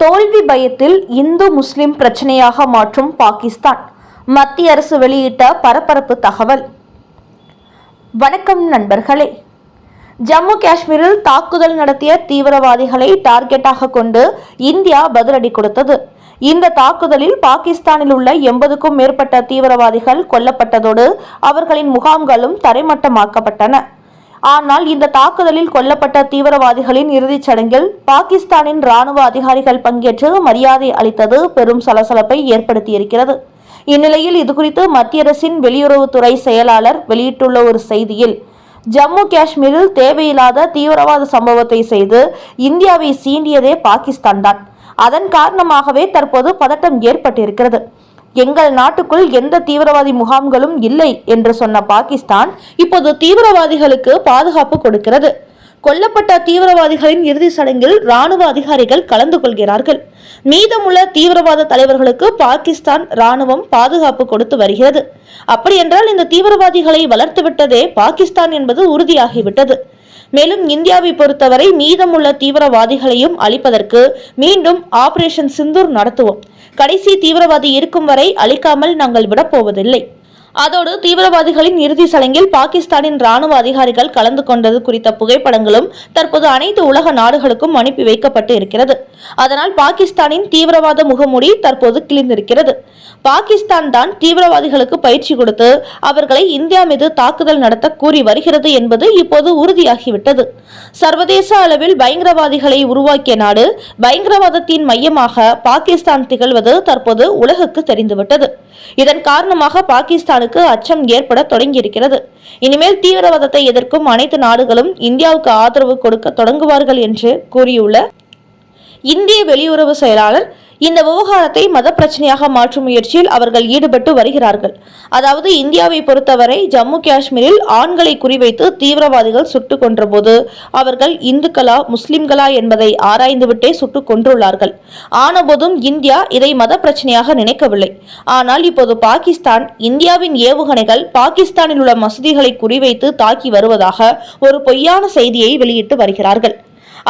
தோல்வி பயத்தில் இந்து முஸ்லிம் பிரச்சனையாக மாற்றும் பாகிஸ்தான் மத்திய அரசு வெளியிட்ட பரபரப்பு தகவல். வணக்கம் நண்பர்களே. ஜம்மு காஷ்மீரில் தாக்குதல் நடத்திய தீவிரவாதிகளை டார்கெட்டாக கொண்டு இந்தியா பதிலடி கொடுத்தது. இந்த தாக்குதலில் பாகிஸ்தானில் உள்ள எண்பதுக்கும் மேற்பட்ட தீவிரவாதிகள் கொல்லப்பட்டதோடு அவர்களின் முகாம்களும் தரைமட்டமாக்கப்பட்டன. ஆனால் இந்த தாக்குதலில் கொல்லப்பட்ட தீவிரவாதிகளின் இறுதிச் சடங்கில் பாகிஸ்தானின் ராணுவ அதிகாரிகள் பங்கேற்று மரியாதை அளித்தது பெரும் சலசலப்பை ஏற்படுத்தியிருக்கிறது. இந்நிலையில் இதுகுறித்து மத்திய அரசின் வெளியுறவுத்துறை செயலாளர் வெளியிட்டுள்ள ஒரு செய்தியில் ஜம்மு காஷ்மீரில் தேவையில்லாத தீவிரவாத சம்பவத்தை செய்து இந்தியாவை சீண்டியதே பாகிஸ்தான் தான். அதன் காரணமாகவே தற்போது பதட்டம் ஏற்பட்டிருக்கிறது. எங்கள் நாட்டுக்குள் எந்த தீவிரவாதி முகாம்களும் இல்லை என்று சொன்ன பாகிஸ்தான் இப்போது தீவிரவாதிகளுக்கு பாதுகாப்பு கொடுக்கிறது. கொல்லப்பட்ட தீவிரவாதிகளின் இறுதி சடங்கில் ராணுவ அதிகாரிகள் கலந்து கொள்கிறார்கள். மீதமுள்ள தீவிரவாத தலைவர்களுக்கு பாகிஸ்தான் ராணுவம் பாதுகாப்பு கொடுத்து வருகிறது. அப்படியென்றால் இந்த தீவிரவாதிகளை வளர்த்துவிட்டதே பாகிஸ்தான் என்பது உறுதியாகிவிட்டது. மேலும் இந்தியாவை பொறுத்தவரை மீதமுள்ள தீவிரவாதிகளையும் அழிப்பதற்கு மீண்டும் ஆபரேஷன் சிந்தூர் நடத்துவோம். கடைசி தீவிரவாதி இருக்கும் வரை அழிக்காமல் நாங்கள் விடப்போவதில்லை அதோடு தீவிரவாதிகளின் இறுதி சடங்கில் பாகிஸ்தானின் ராணுவ அதிகாரிகள் கலந்து கொண்டது குறித்த புகைப்படங்களும் தற்போது அனைத்து உலக நாடுகளுக்கும் அனுப்பி வைக்கப்பட்டு இருக்கிறது. அதனால் பாகிஸ்தானின் தீவிரவாத முகமூடி தற்போது கிழிந்திருக்கிறது. பாகிஸ்தான் தான் தீவிரவாதிகளுக்கு பயிற்சி கொடுத்து அவர்களை இந்தியா மீது தாக்குதல் நடத்த கூறி வருகிறது என்பது இப்போது உறுதியாகிவிட்டது. சர்வதேச அளவில் பயங்கரவாதிகளை உருவாக்கிய நாடு பயங்கரவாதத்தின் மையமாக பாகிஸ்தான் திகழ்வது தற்போது உலகுக்கு தெரிந்துவிட்டது. இதன் காரணமாக பாகிஸ்தானுக்கு அச்சம் ஏற்பட தொடங்கியிருக்கிறது. இனிமேல் தீவிரவாதத்தை எதிர்க்கும் அனைத்து நாடுகளும் இந்தியாவுக்கு ஆதரவு கொடுக்க தொடங்குவார்கள் என்று கூறியுள்ள இந்திய வெளியுறவு செயலாளர் இந்த விவகாரத்தை மத பிரச்சனையாக மாற்றும் முயற்சியில் அவர்கள் ஈடுபட்டு வருகிறார்கள். அதாவது இந்தியாவை பொறுத்தவரை ஜம்மு காஷ்மீரில் ஆண்களை குறிவைத்து தீவிரவாதிகள் சுட்டுக் கொன்றபோது அவர்கள் இந்துக்களா முஸ்லிம்களா என்பதை ஆராய்ந்துவிட்டே சுட்டுக் கொன்றுள்ளார்கள். ஆனபோதும் இந்தியா இதை மத பிரச்சனையாக நினைக்கவில்லை. ஆனால் இப்போது பாகிஸ்தான் இந்தியாவின் ஏவுகணைகள் பாகிஸ்தானில் உள்ள மசூதிகளை குறிவைத்து தாக்கி வருவதாக ஒரு பொய்யான செய்தியை வெளியிட்டு வருகிறார்கள்.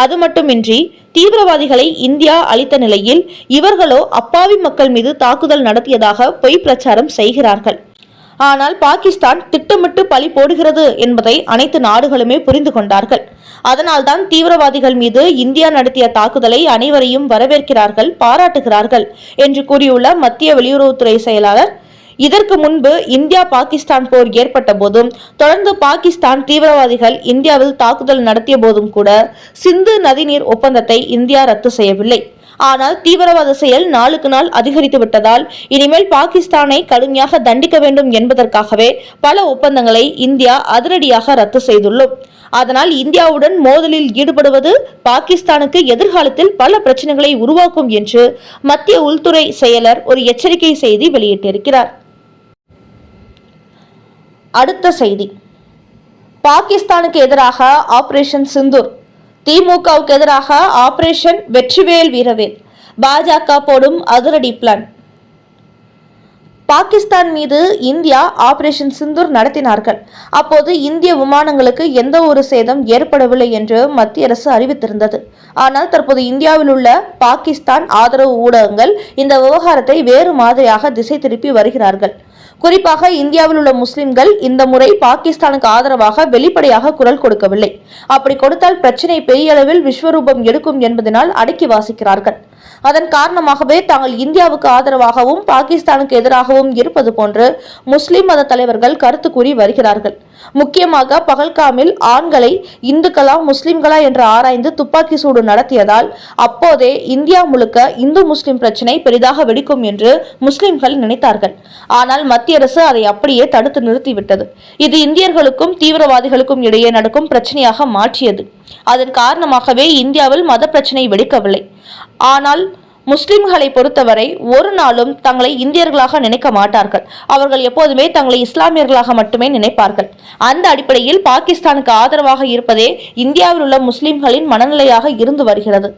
அது மட்டுமின்றி தீவிரவாதிகளை இந்தியா அளித்த நிலையில் இவர்களோ அப்பாவி மக்கள் மீது தாக்குதல் நடத்தியதாக பொய் பிரச்சாரம் செய்கிறார்கள். ஆனால் பாகிஸ்தான் திட்டமிட்டு பழி போடுகிறது என்பதை அனைத்து நாடுகளுமே புரிந்து கொண்டார்கள். அதனால்தான் தீவிரவாதிகள் மீது இந்தியா நடத்திய தாக்குதலை அனைவரையும் வரவேற்கிறார்கள் பாராட்டுகிறார்கள் என்று கூறியுள்ள மத்திய வெளியுறவுத்துறை செயலாளர் இதற்கு முன்பு இந்தியா பாகிஸ்தான் போர் ஏற்பட்ட போதும் தொடர்ந்து பாகிஸ்தான் தீவிரவாதிகள் இந்தியாவில் தாக்குதல் நடத்திய போதும் கூட சிந்து நதிநீர் ஒப்பந்தத்தை இந்தியா ரத்து செய்யவில்லை. ஆனால் தீவிரவாத செயல் நாளுக்கு நாள் அதிகரித்து விட்டதால் இனிமேல் பாகிஸ்தானை கடுமையாக தண்டிக்க வேண்டும் என்பதற்காகவே பல ஒப்பந்தங்களை இந்தியா அதிரடியாக ரத்து செய்துள்ளோம். அதனால் இந்தியாவுடன் மோதலில் ஈடுபடுவது பாகிஸ்தானுக்கு எதிர்காலத்தில் பல பிரச்சனைகளை உருவாக்கும் என்று மத்திய உள்துறை செயலர் ஒரு எச்சரிக்கை செய்தி வெளியிட்டிருக்கிறார். அடுத்த செய்தி. பாகிஸ்தானுக்கு எதிராக ஆபரேஷன் சிந்தூர். திமுகவுக்கு எதிராக ஆபரேஷன் வெற்றிவேல் வீரவேல். பாஜக போடும் அதிரடி பிளான். பாகிஸ்தான் மீது இந்தியா ஆபரேஷன் சிந்தூர் நடத்தினார்கள். அப்போது இந்திய விமானங்களுக்கு எந்த ஒரு சேதம் ஏற்படவில்லை என்று மத்திய அரசு அறிவித்திருந்தது. ஆனால் தற்போது இந்தியாவில் உள்ள பாகிஸ்தான் ஆதரவு ஊடகங்கள் இந்த விவகாரத்தை வேறு மாதிரியாக திசை திருப்பி வருகிறார்கள். குறிப்பாக இந்தியாவில் உள்ள முஸ்லிம்கள் இந்த முறை பாகிஸ்தானுக்கு ஆதரவாக வெளிப்படையாக குரல் கொடுக்கவில்லை. அப்படி கொடுத்தால் பிரச்சினை பெரிய அளவில் விஸ்வரூபம் எடுக்கும் என்பதனால் அடக்கி வாசிக்கிறார்கள். அதன் காரணமாகவே தாங்கள் இந்தியாவுக்கு ஆதரவாகவும் பாகிஸ்தானுக்கு எதிராகவும் இருப்பது போன்று முஸ்லிம் மத தலைவர்கள் கருத்து கூறி வருகிறார்கள். முக்கியமாக பகல்காமில் ஆண்களை இந்துக்களா முஸ்லிம்களா என்று ஆராய்ந்து துப்பாக்கி சூடு நடத்தியதால் அப்போதே இந்தியா முழுக்க இந்து முஸ்லிம் பிரச்சினை பெரிதாக வெடிக்கும் என்று முஸ்லிம்கள் நினைத்தார்கள். ஆனால் மத்திய அரசு அதை அப்படியே தடுத்து நிறுத்திவிட்டது. இது இந்தியர்களுக்கும் தீவிரவாதிகளுக்கும் இடையே நடக்கும் பிரச்சனையாக மாற்றியது. அதன் காரணமாகவே இந்தியாவில் மத பிரச்சனை வெடிக்கவில்லை. ஆனால் முஸ்லிம்களை பொறுத்தவரை ஒரு நாளும் தங்களை இந்தியர்களாக நினைக்க மாட்டார்கள். அவர்கள் எப்போதுமே தங்களை இஸ்லாமியர்களாக மட்டுமே நினைப்பார்கள். அந்த அடிப்படையில் பாகிஸ்தானுக்கு ஆதரவாக இருப்பதே இந்தியாவில் உள்ள முஸ்லிம்களின் மனநிலையாக இருந்து வருகிறது.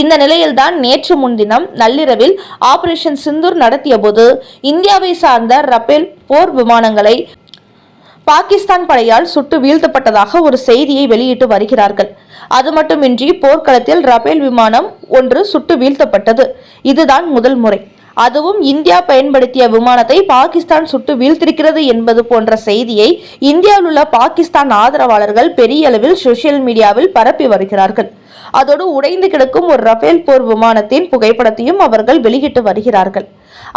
இந்த நிலையில்தான் நேற்று முன்தினம் நள்ளிரவில் ஆபரேஷன் சிந்தூர் நடத்திய போது இந்தியாவை சார்ந்த ரபேல் போர் விமானங்களை பாகிஸ்தான் படையால் சுட்டு வீழ்த்தப்பட்டதாக ஒரு செய்தியை வெளியிட்டு வருகிறார்கள். அது மட்டுமின்றி போர்க்களத்தில் ரபேல் விமானம் ஒன்று சுட்டு வீழ்த்தப்பட்டது. இதுதான் முதல் முறை. அதுவும் இந்தியா பயன்படுத்திய விமானத்தை பாகிஸ்தான் சுட்டு வீழ்த்திருக்கிறது என்பது போன்ற செய்தியை இந்தியாவில் உள்ள பாகிஸ்தான் ஆதரவாளர்கள் பெரிய அளவில் சோசியல் மீடியாவில் பரப்பி வருகிறார்கள். அதோடு உடைந்து கிடக்கும் ஒரு ரஃபேல் போர் விமானத்தின் புகைப்படத்தையும் அவர்கள் வெளியிட்டு வருகிறார்கள்.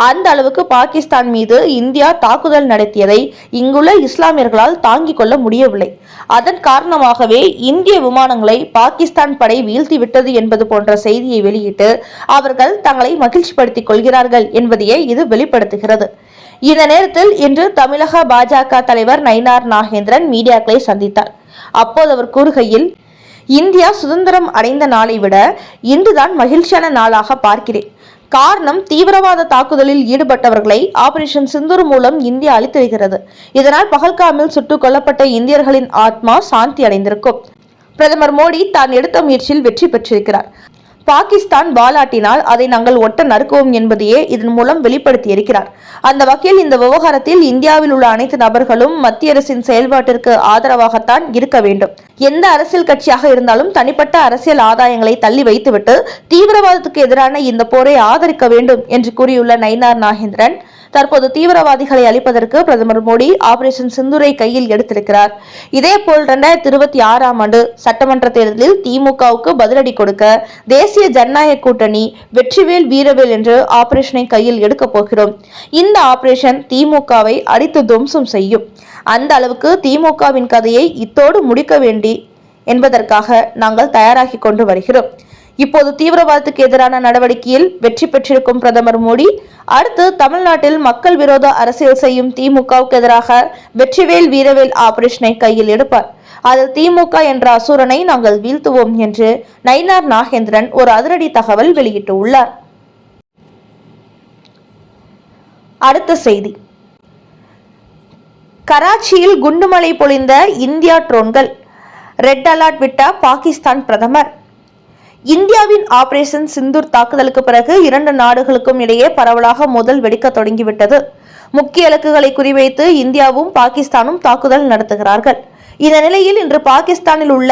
அந்த அளவுக்கு பாகிஸ்தான் மீது இந்தியா தாக்குதல் நடத்தியதை இங்குள்ள இஸ்லாமியர்களால் தாங்கிக் கொள்ள முடியவில்லை. அதன் காரணமாகவே இந்திய விமானங்களை பாகிஸ்தான் படை வீழ்த்தி விட்டது என்பது போன்ற செய்தியை வெளியிட்டு அவர்கள் தங்களை மகிழ்ச்சிப்படுத்திக் கொள்கிறார்கள் என்பதையே இது வெளிப்படுத்துகிறது. இந்த நேரத்தில் இன்று தமிழக பாஜக தலைவர் நயினார் நாகேந்திரன் மீடியாக்களை சந்தித்தார். அப்போது அவர் கூறுகையில் இந்தியா சுதந்திரம் அடைந்த நாளை விட இன்றுதான் மகிழ்ச்சியான நாளாக பார்க்கிறேன். காரணம் தீவிரவாத தாக்குதலில் ஈடுபட்டவர்களை ஆபரேஷன் சிந்தூர் மூலம் இந்தியா அளித்திருக்கிறது இதனால் பகல்காமில் சுட்டுக் கொல்லப்பட்ட இந்தியர்களின் ஆத்மா சாந்தி அடைந்திருக்கும். பிரதமர் மோடி தான் எடுத்த முயற்சியில் வெற்றி பெற்றிருக்கிறார். பாகிஸ்தான் வாலாட்டினால் அதை நாங்கள் ஒட்ட நறுக்குவோம் என்பதையே இதன் மூலம் வெளிப்படுத்தி இருக்கிறார் அந்த வகையில் இந்த விவகாரத்தில் இந்தியாவில் உள்ள அனைத்து நபர்களும் மத்திய அரசின் செயல்பாட்டிற்கு ஆதரவாகத்தான் இருக்க வேண்டும். எந்த அரசியல் கட்சியாக இருந்தாலும் தனிப்பட்ட அரசியல் ஆதாயங்களை தள்ளி வைத்துவிட்டு தீவிரவாதத்துக்கு எதிரான இந்த போரை ஆதரிக்க வேண்டும் என்று கூறியுள்ள நயினார் நாகேந்திரன் தற்போது தீவிரவாதிகளை அழிப்பதற்கு பிரதமர் மோடி ஆபரேஷன் சிந்துரை கையில் எடுத்திருக்கிறார். இதேபோல் இரண்டாயிரத்தி இருபத்தி ஆறாம் ஆண்டு சட்டமன்ற தேர்தலில் திமுகவுக்கு பதிலடி கொடுக்க தேசிய ஜனநாயக கூட்டணி வெற்றிவேல் வீரவேல் என்று ஆபரேஷனை கையில் எடுக்கப் போகிறோம். இந்த ஆபரேஷன் திமுகவை அடித்து துவம்சம் செய்யும். அந்த அளவுக்கு திமுகவின் கதையை இத்தோடு முடிக்க வேண்டி என்பதற்காக நாங்கள் தயாராகி கொண்டு வருகிறோம். இப்போது தீவிரவாதத்துக்கு எதிரான நடவடிக்கையில் வெற்றி பெற்றிருக்கும் பிரதமர் மோடி. அடுத்து தமிழ்நாட்டில் மக்கள் விரோத அரசியல் செய்யும் திமுகவுக்கு எதிராக வெற்றிவேல் வீரவேல் ஆபரேஷனை கையில் எடுப்பார். அதில் திமுக என்ற அசுரனை நாங்கள் வீழ்த்துவோம் என்று நயினார் நாகேந்திரன் ஒரு அதிரடி தகவல் வெளியிட்டுள்ளார். அடுத்த செய்தி. கராச்சியில் குண்டுமலை பொழிந்த இந்தியா ட்ரோன்கள். ரெட் அலர்ட் விட்ட பாகிஸ்தான் பிரதமர். இந்தியாவின் ஆபரேஷன் சிந்தூர் தாக்குதலுக்கு பிறகு இரண்டு நாடுகளுக்கும் இடையே பரவலாக மோதல் வெடிக்க தொடங்கிவிட்டது. முக்கிய இலக்குகளை குறிவைத்து இந்தியாவும் பாகிஸ்தானும் தாக்குதல் நடத்துகிறார்கள். இந்த நிலையில் இன்று பாகிஸ்தானில் உள்ள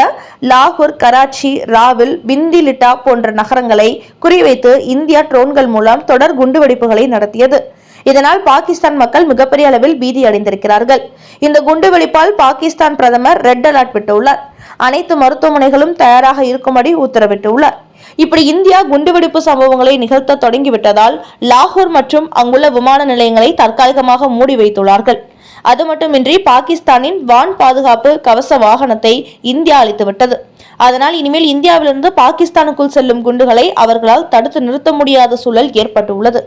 லாகூர் கராச்சி ராவில் பிந்திலிட்டா போன்ற நகரங்களை குறிவைத்து இந்தியா ட்ரோன்கள் மூலம் தொடர் குண்டுவெடிப்புகளை நடத்தியது. இதனால் பாகிஸ்தான் மக்கள் மிகப்பெரிய அளவில் பீதி அடைந்திருக்கிறார்கள். இந்த குண்டு வெடிப்பால் பாகிஸ்தான் பிரதமர் ரெட் அலர்ட் விட்டுள்ளார். அனைத்து மருத்துவமனைகளும் தயாராக இருக்கும்படி உத்தரவிட்டுள்ளார். இப்படி இந்தியா குண்டுவெடிப்பு சம்பவங்களை நிகழ்த்த தொடங்கிவிட்டதால் லாகூர் மற்றும் அங்குள்ள விமான நிலையங்களை தற்காலிகமாக மூடி வைத்துள்ளார்கள். அது மட்டுமின்றி பாகிஸ்தானின் வான் பாதுகாப்பு கவச வாகனத்தை இந்தியா அளித்துவிட்டது அதனால் இனிமேல் இந்தியாவிலிருந்து பாகிஸ்தானுக்குள் செல்லும் குண்டுகளை அவர்களால் தடுத்து நிறுத்த முடியாத சூழல் ஏற்பட்டுள்ளது.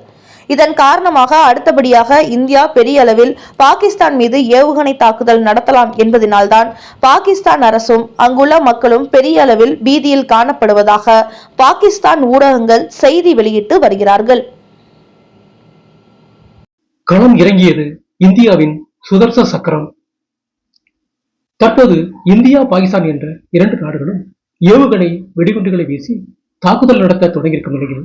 இதன் காரணமாக அடுத்தபடியாக இந்தியா பெரிய அளவில் பாகிஸ்தான் மீது ஏவுகணை தாக்குதல் நடத்தலாம் என்பதனால்தான் பாகிஸ்தான் அரசும் அங்குள்ள மக்களும் பெரிய அளவில் பீதியில் காணப்படுவதாக பாகிஸ்தான் ஊடகங்கள் செய்தி வெளியிட்டு வருகிறார்கள். களம் இறங்கியது இந்தியாவின் சுதர்ச சக்கரம். தற்போது இந்தியா பாகிஸ்தான் என்ற இரண்டு நாடுகளும் ஏவுகணை வெடிகுண்டுகளை வீசி தாக்குதல் நடத்த தொடங்கியிருக்கும் நிலையில்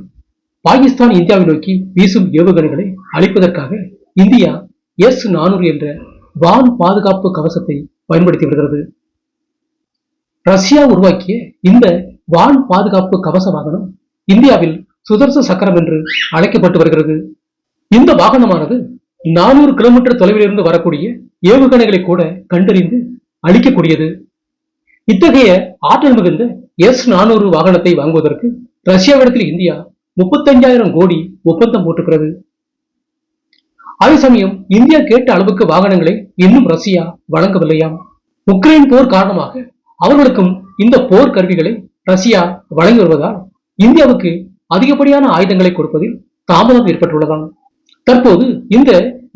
பாகிஸ்தான் இந்தியாவை நோக்கி வீசும் ஏவுகணைகளை அழிப்பதற்காக இந்தியா எஸ் நானூறு என்ற வான் பாதுகாப்பு கவசத்தை பயன்படுத்தி வருகிறது. ரஷ்யா உருவாக்கிய இந்த வான் பாதுகாப்பு கவச வாகனம் இந்தியாவில் சுதர்ச சக்கரம் என்று அழைக்கப்பட்டு வருகிறது. இந்த வாகனமானது நானூறு கிலோமீட்டர் தொலைவிலிருந்து வரக்கூடிய ஏவுகணைகளை கூட கண்டறிந்து அழிக்கக்கூடியது. இத்தகைய ஆற்றல் மிகுந்த எஸ் நானூறு வாகனத்தை வாங்குவதற்கு ரஷ்யாவிடத்தில் இந்தியா முப்பத்தஞ்சாயிரம் கோடி ஒப்பந்தம் போட்டுக்கிறது அதே சமயம் இந்தியா கேட்ட அளவுக்கு வாகனங்களை இன்னும் ரஷ்யா வழங்கவில்லையாம். உக்ரைன் போர் காரணமாக அவர்களுக்கும் இந்த போர் கருவிகளை ரஷ்யா வழங்கி வருவதால் இந்தியாவுக்கு அதிகப்படியான ஆயுதங்களை கொடுப்பதில் தாமதம் ஏற்பட்டுள்ளதாம். தற்போது இந்த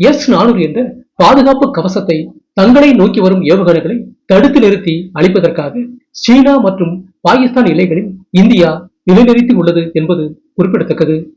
எஸ் நானூறு என்ற பாதுகாப்பு கவசத்தை தங்களை நோக்கி வரும் ஏவுகணைகளை தடுத்து நிறுத்தி அழிப்பதற்காக சீனா மற்றும் பாகிஸ்தான் எல்லைகளில் இந்தியா நிலைநிறுத்தி உள்ளது என்பது குறிப்பிடத்தக்கது.